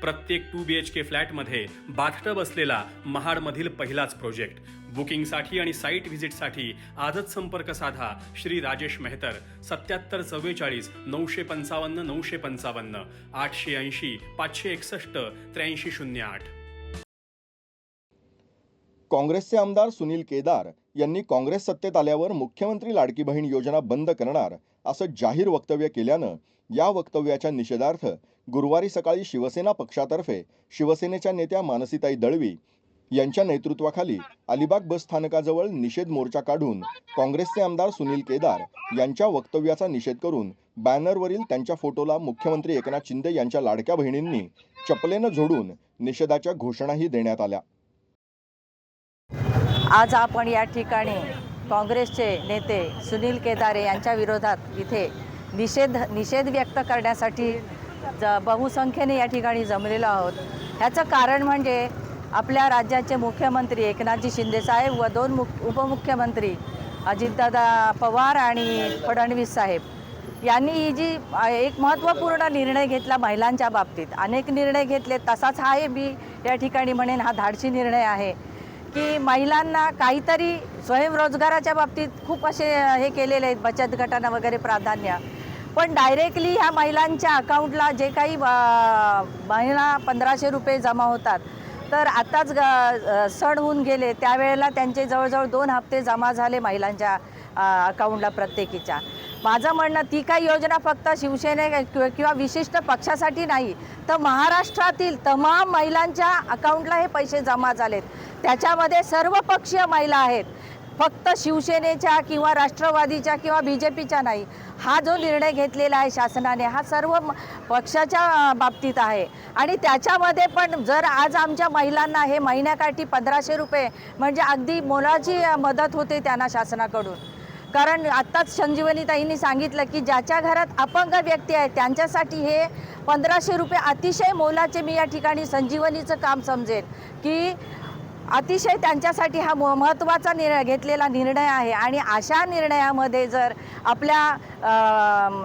प्रत्येक to B H के फ्लॅटमध्ये bathtub असलेला महाडमधील पहिलाच प्रोजेक्ट. बुकिंगसाठी आणि साईट व्हिजिटसाठी आजच संपर्क साधा श्री राजेश मेहतर. सत्याहत्तर चव्वेचाळीस नऊशे पंचावन्न नऊशे पंचावन्न आठशे ऐंशी पाचशे एकसष्ट त्र्याऐंशी शून्य आठ. काँग्रेसचे आमदार सुनील केदार यांनी काँग्रेस सत्तेत आल्यावर मुख्यमंत्री लाडकी बहीण योजना बंद करणार असं जाहीर वक्तव्य केल्यानं या वक्तव्याच्या निषेधार्थ गुरुवारी सकाळी शिवसेना पक्षातर्फे शिवसेनेच्या नेत्या मानसीताई दळवी यांच्या नेतृत्वाखाली अलिबाग बस स्थानकाजवळ निषेध मोर्चा काढून काँग्रेसचे आमदार सुनील केदार यांच्या वक्तव्याचा निषेध करून बॅनरवरील त्यांच्या फोटोला मुख्यमंत्री एकनाथ शिंदे यांच्या लाडक्या बहिणींनी चपलेनं झोडून निषेधाच्या घोषणाही देण्यात आल्या. आज आपण या ठिकाणी काँग्रेसचे नेते सुनील केदारे यांच्या विरोधात इथे निषेध निषेध व्यक्त करण्यासाठी ज बहुसंख्येने या ठिकाणी जमलेलो आहोत. ह्याचं कारण म्हणजे आपल्या राज्याचे मुख्यमंत्री एकनाथजी शिंदेसाहेब व दोन मुख उपमुख्यमंत्री अजितदादा पवार आणि फडणवीस साहेब यांनी ही जी एक महत्त्वपूर्ण निर्णय घेतला महिलांच्या बाबतीत. अनेक निर्णय घेतले तसाच हा हे मी या ठिकाणी म्हणेन हा धाडशी निर्णय आहे. की महिलांना काहीतरी स्वयंरोजगाराच्या बाबतीत खूप असे हे केलेले आहेत बचत गटांना वगैरे प्राधान्य. पण डायरेक्टली ह्या महिलांच्या अकाउंटला जे काही महिना पंधराशे रुपये जमा होतात तर आत्ताच ग सण होऊन गेले त्यावेळेला त्यांचे जवळजवळ दोन हप्ते जमा झाले महिलांच्या अकाउंटला प्रत्येकीच्या. माझं म्हणणं ती काही योजना फक्त शिवसेने किंवा किंवा विशिष्ट पक्षासाठी नाही तर महाराष्ट्रातील तमाम महिलांच्या अकाउंटला हे पैसे जमा झालेत. त्याच्यामध्ये सर्व पक्षीय महिला आहेत. फक्त शिवसेनेच्या किंवा राष्ट्रवादीच्या किंवा बी जे पीच्या नाही. हा जो निर्णय घेतलेला आहे शासनाने हा सर्व पक्षाच्या बाबतीत आहे. आणि त्याच्यामध्ये पण जर आज आमच्या महिलांना हे महिन्याकाठी पंधराशे रुपये म्हणजे अगदी मोलाची मदत होते त्यांना शासनाकडून. कारण आत्ताच संजीवनीताईंनी सांगितलं की ज्याच्या घरात अपंग व्यक्ती आहे त्यांच्यासाठी हे पंधराशे रुपये अतिशय मोलाचे मी या ठिकाणी संजीवनीचं काम समजेल की अतिशय त्यांच्यासाठी हा म महत्त्वाचा निर्णय घेतलेला निर्णय आहे. आणि अशा निर्णयामध्ये जर आपल्या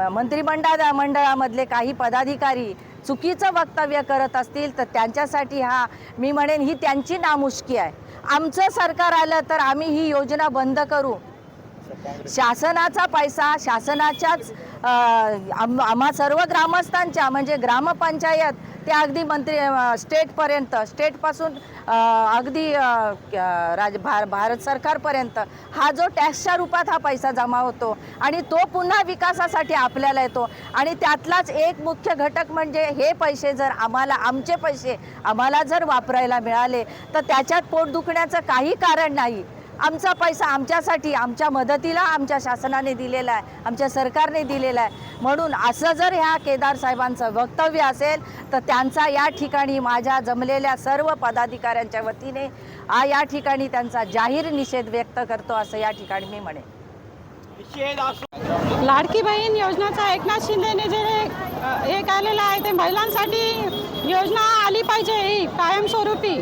मंत्रिमंडळ मंत्रिमंडळा मंडळामधले काही पदाधिकारी चुकीचं वक्तव्य करत असतील तर त्यांच्यासाठी हा मी म्हणेन ही त्यांची नामुष्की आहे. आमचं सरकार आलं तर आम्ही ही योजना बंद करू. शासनाचा पैसा शासनाच्याच आम आम्हा सर्व ग्रामस्थांच्या म्हणजे ग्रामपंचायत ते अगदी मंत्री स्टेटपर्यंत स्टेटपासून अगदी राज भार भारत सरकारपर्यंत हा जो टॅक्सच्या रूपात हा पैसा जमा होतो आणि तो पुन्हा विकासासाठी आपल्याला येतो आणि त्यातलाच एक मुख्य घटक म्हणजे हे पैसे जर आम्हाला आमचे पैसे आम्हाला जर वापरायला मिळाले तर त्याच्यात पोट दुखण्याचं काही कारण नाही. आमचा पैसा आमच्यासाठी आमच्या मदतीला आमच्या शासनाने दिलेला आहे आमच्या सरकारने दिलेला आहे. म्हणून असं जर ह्या केदार साहेबांचं वक्तव्य असेल तर त्यांचा या ठिकाणी माझ्या जमलेल्या सर्व पदाधिकाऱ्यांच्या वतीने हा या ठिकाणी त्यांचा जाहीर निषेध व्यक्त करतो असं या ठिकाणी मी म्हणेन. लाडकी बहीण योजनेचा एकनाथ शिंदेने जे हे केलेलं आहे ते महिलांसाठी योजना आली पाहिजे ही कायमस्वरूपी.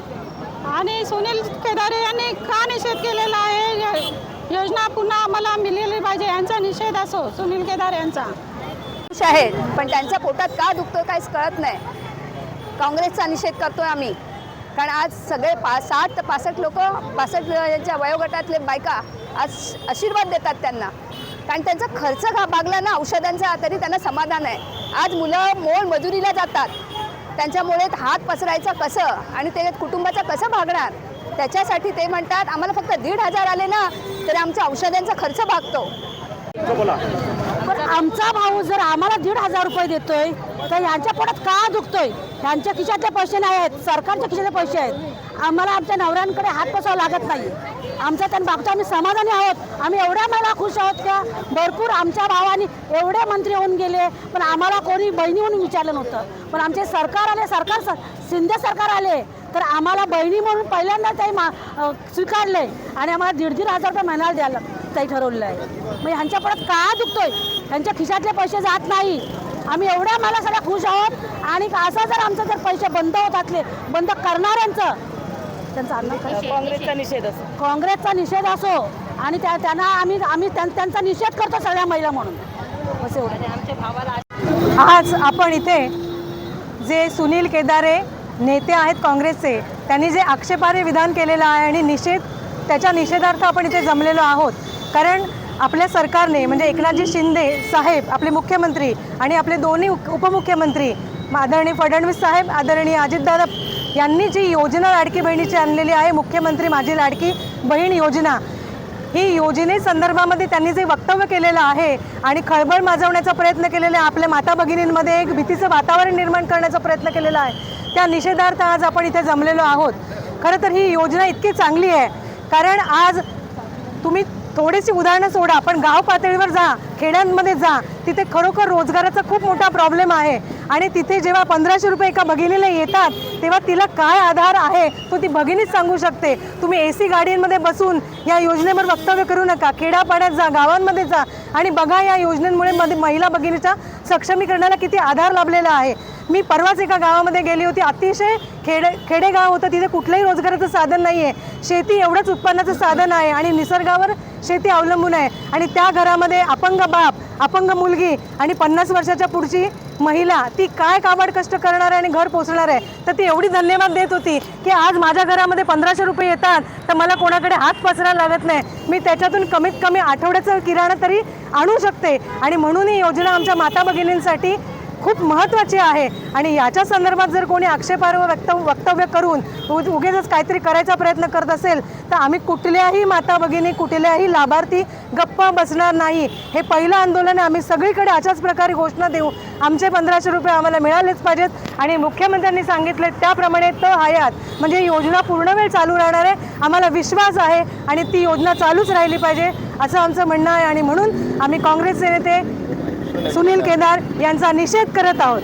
आणि सुनील केदारे यांनी का निषेध केलेला आहे? योजना पुन्हा आम्हाला मिळाली पाहिजे यांचा निषेध असो सुनील केदार यांचा. खुश आहेत पण त्यांच्या पोटात का दुखतोय काहीच कळत नाही. काँग्रेसचा निषेध करतोय आम्ही. कारण आज सगळे पा साठ ते पासष्ट लोक पासष्ट यांच्या वयोगटातले बायका आज आशीर्वाद देतात त्यांना. कारण त्यांचा खर्च का भागला ना औषधांचा तरी त्यांना समाधान आहे. आज मुलं मोल मजुरीला जातात. त्यांच्यामुळे हात पसरायचं कसं आणि ते कुटुंबाचं कसं भागणार? त्याच्यासाठी ते म्हणतात आम्हाला फक्त दीड हजार आले ना तरी आमच्या औषधांचा खर्च भागतो. पण आमचा भाऊ जर आम्हाला दीड हजार रुपये देतोय तर यांच्या पोटात का दुखतोय? यांच्या खिशातले पैसे नाही आहेत सरकारच्या खिशातले पैसे आहेत. आम्हाला आमच्या नवऱ्यांकडे हात पसावा लागत नाही. आमचा त्यांना बाबतीत आम्ही समाधानी आहोत. आम्ही एवढ्या मला खुश आहोत का? भरपूर आमच्या भावानी एवढे मंत्री होऊन गेले पण आम्हाला कोणी बहिणी म्हणून विचारलं नव्हतं. पण आमचे सरकार आले सरकार स- शिंदे सरकार आले तर आम्हाला बहिणी म्हणून पहिल्यांदा ते मा स्वीकारले आणि आम्हाला दीड दीड हजार रुपये महिन्याला द्यायला ताई ठरवलं आहे. मग ह्यांच्या परत का दुखतोय? ह्यांच्या खिशातले पैसे जात नाही. आम्ही एवढ्या मला सगळ्या खुश आहोत आणि असं जर आमचं जर पैसे बंद होत असले बंद करणाऱ्यांचं त्यांचा काय? काँग्रेसचा निषेध असो. काँग्रेसचा निषेध असो. आणि त्या त्यांना आम्ही आम्ही त्यां- त्यांचा निषेध करतो सगळ्या महिला म्हणून. एवढं. आमच्या भावाला आज आपण इथे जे सुनील केदारे नेते आहेत काँग्रेसचे त्यांनी जे आक्षेपार्ह विधान केलेलं आहे आणि निषेध त्याच्या निषेधार्थ आपण इथे जमलेलो आहोत. कारण आपल्या सरकारने म्हणजे एकनाथजी शिंदे साहेब आपले मुख्यमंत्री आणि आपले दोन्ही उप- उपमुख्यमंत्री आदरणीय फडणवीस साहेब आदरणीय अजितदादा यांनी जी योजना लाडकी बहिणीची आणलेली आहे मुख्यमंत्री माझी लाडकी बहीण योजना ही योजनेसंदर्भामध्ये त्यांनी जे वक्तव्य केलेलं आहे आणि खळबळ माजवण्याचा प्रयत्न केलेला आहे आपल्या माता भगिनींमध्ये एक भीतीचं वातावरण निर्माण करण्याचा प्रयत्न केलेला आहे त्या निषेधार्थ आज आपण इथे जमलेलो आहोत. खरं तर ही योजना इतकी चांगली आहे कारण आज तुम्ही थोडीशी उदाहरणं सोडा. पण गाव पातळीवर जा खेड्यांमध्ये जा. तिथे खरोखर रोजगाराचा खूप मोठा प्रॉब्लेम आहे. आणि तिथे जेव्हा पंधराशे रुपये एका भगिनीला येतात तेव्हा तिला काय आधार आहे तो ती भगिनीच सांगू शकते. तुम्ही ए सी गाड्यांमध्ये बसून या योजनेवर वक्तव्य करू नका. खेड्यापाड्यात जा गावांमध्ये जा. आणि बघा या योजनेमुळे मध्ये महिला भगिनीच्या सक्षमीकरणाला किती आधार लाभलेला आहे. मी परवाच एका गावामध्ये गेली होती. अतिशय खेडे खेडेगाव होतं. तिथे कुठलंही रोजगाराचं साधन नाही आहे शेती एवढंच उत्पन्नाचं साधन आहे आणि निसर्गावर शेती अवलंबून आहे. आणि त्या घरामध्ये अपंग बाप अपंग मुलगी आणि पन्नास वर्षाच्या पुढची महिला ती काय काबाड कष्ट करणार आहे आणि घर पोचणार आहे? तर ती एवढी धन्यवाद देत होती की आज माझ्या घरामध्ये पंधराशे रुपये येतात तर मला कोणाकडे हात पसरायला लागत नाही. मी त्याच्यातून कमीत कमी आठवड्याचं किराणा तरी आणू शकते. आणि म्हणून ही योजना आमच्या माता भगिनींसाठी खूप महत्त्वाची आहे. आणि याच्या संदर्भात जर कोणी आक्षेपार्ह व्यक्त वक्तव्य करून उगेच काहीतरी करायचा प्रयत्न करत असेल तर आम्ही कुठल्याही माता भगिनी कुठल्याही लाभार्थी गप्पा बसणार नाही. हे पहिलं आंदोलन आहे. आम्ही सगळीकडे अशाच प्रकारे घोषणा देऊ. आमचे पंधराशे रुपये आम्हाला मिळालेच पाहिजेत. आणि मुख्यमंत्र्यांनी सांगितले त्याप्रमाणे त हयात. म्हणजे योजना पूर्ण वेळ चालू राहणार आहे. आम्हाला विश्वास आहे. आणि ती योजना चालूच राहिली पाहिजे असं आमचं म्हणणं आहे. आणि म्हणून आम्ही काँग्रेसचे नेते सुनील केदार यांचा निषेध करत आहोत.